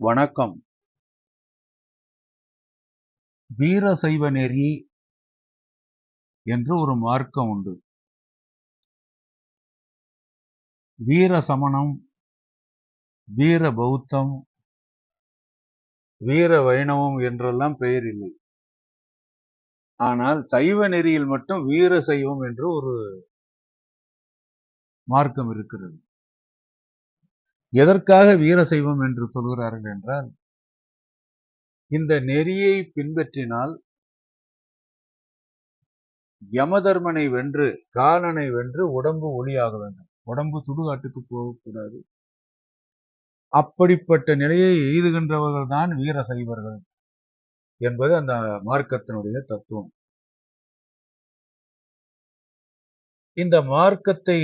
வணக்கம். வீரசைவ நெறி என்று ஒரு மார்க்கம் உண்டு. வீர சமணம் வீர பௌத்தம் வீர வைணவம் என்றெல்லாம் பெயர் இல்லை. ஆனால் சைவ நெறியில் மட்டும் வீர சைவம் என்று ஒரு மார்க்கம் இருக்கிறது. எதற்காக வீரசைவம் என்று சொல்கிறார்கள் என்றால் இந்த நெறியை பின்பற்றினால் யமதர்மனை வென்று காலனை வென்று உடம்பு ஒளியாக வேண்டும். உடம்பு சுடுகாட்டுக்கு போகக்கூடாது. அப்படிப்பட்ட நிலையை எய்துகின்றவர்கள் தான் வீர சைவர்கள் என்பது அந்த மார்க்கத்தினுடைய தத்துவம். இந்த மார்க்கத்தை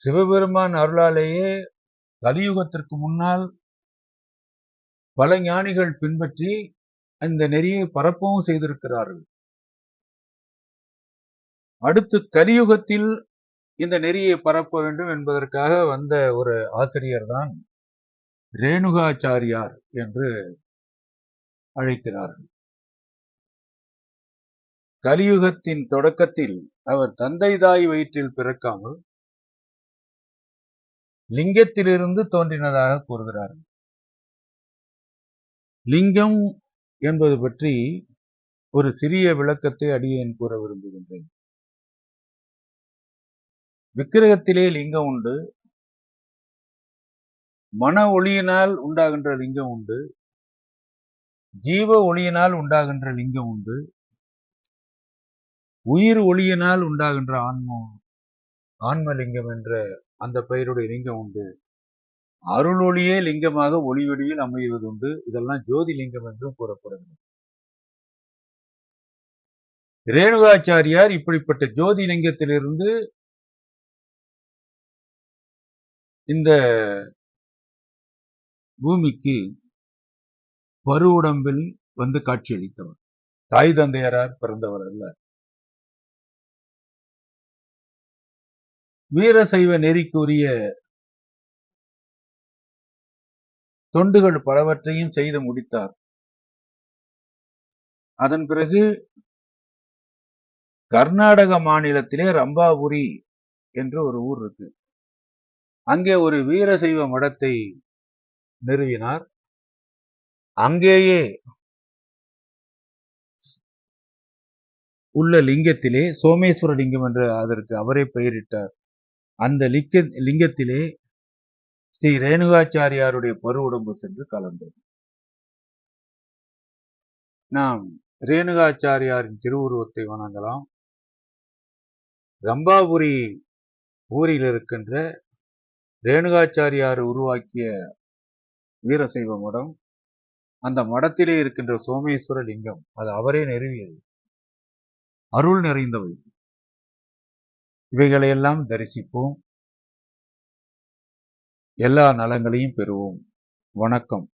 சிவபெருமான் அருளாலேயே கலியுகத்திற்கு முன்னால் பல ஞானிகள் பின்பற்றி அந்த நெறியை பரப்பவும் செய்திருக்கிறார்கள். அடுத்து கலியுகத்தில் இந்த நெறியை பரப்ப வேண்டும் என்பதற்காக வந்த ஒரு ஆசிரியர் தான் ரேணுகாச்சாரியார் என்று அழைக்கிறார்கள். கலியுகத்தின் தொடக்கத்தில் அவர் தந்தை தாய் வயிற்றில் பிறக்காமல் லிங்கத்திலிருந்து தோன்றினதாக கூறுகிறார். லிங்கம் என்பது பற்றி ஒரு சிறிய விளக்கத்தை அடியேன் கூற விரும்புகின்றேன். விக்கிரகத்திலே லிங்கம் உண்டு. மன ஒளியினால் உண்டாகின்ற லிங்கம் உண்டு. ஜீவ ஒளியினால் உண்டாகின்ற லிங்கம் உண்டு. உயிர் ஒளியினால் உண்டாகின்ற ஆன்ம ஆன்மலிங்கம் என்ற அந்த பெயருடைய லிங்கம் உண்டு. அருள் ஒளியே லிங்கமாக ஒளி ஒளியில் அமைவது உண்டு இதெல்லாம் ஜோதி லிங்கம் என்றும் கூறப்படுகிறது. ரேணுகாச்சாரியார் இப்படிப்பட்ட ஜோதி லிங்கத்திலிருந்து இந்த பூமிக்கு பருவுடம்பில் வந்து காட்சியளித்தவர். தாய் தந்தையரார் பிறந்தவர் அல்ல. வீரசைவ நெறிக்குரிய தொண்டுகள் பலவற்றையும் செய்து முடித்தார். அதன் பிறகு கர்நாடக மாநிலத்திலே ரம்பாபுரி என்று ஒரு ஊர் இருக்கு. அங்கே ஒரு வீரசைவ மடத்தை நிறுவினார். அங்கேயே உள்ள லிங்கத்திலே சோமேஸ்வர லிங்கம் என்று அதற்கு அவரே பெயரிட்டார். அந்த லிங்க லிங்கத்திலே ஸ்ரீ ரேணுகாச்சாரியாருடைய பரு உடம்பு சென்று கலந்தது. நாம் ரேணுகாச்சாரியாரின் திருவுருவத்தை வணங்கலாம். ரம்பாபுரி ஊரில் இருக்கின்ற ரேணுகாச்சாரியார் உருவாக்கிய வீரசைவ மடம் அந்த மடத்திலே இருக்கின்ற சோமேஸ்வர லிங்கம் அது அவரே நிறுவியது அருள் நிறைந்தவை. இவைகளையெல்லாம் தரிசிப்போம். எல்லா நலங்களையும் பெறுவோம். வணக்கம்.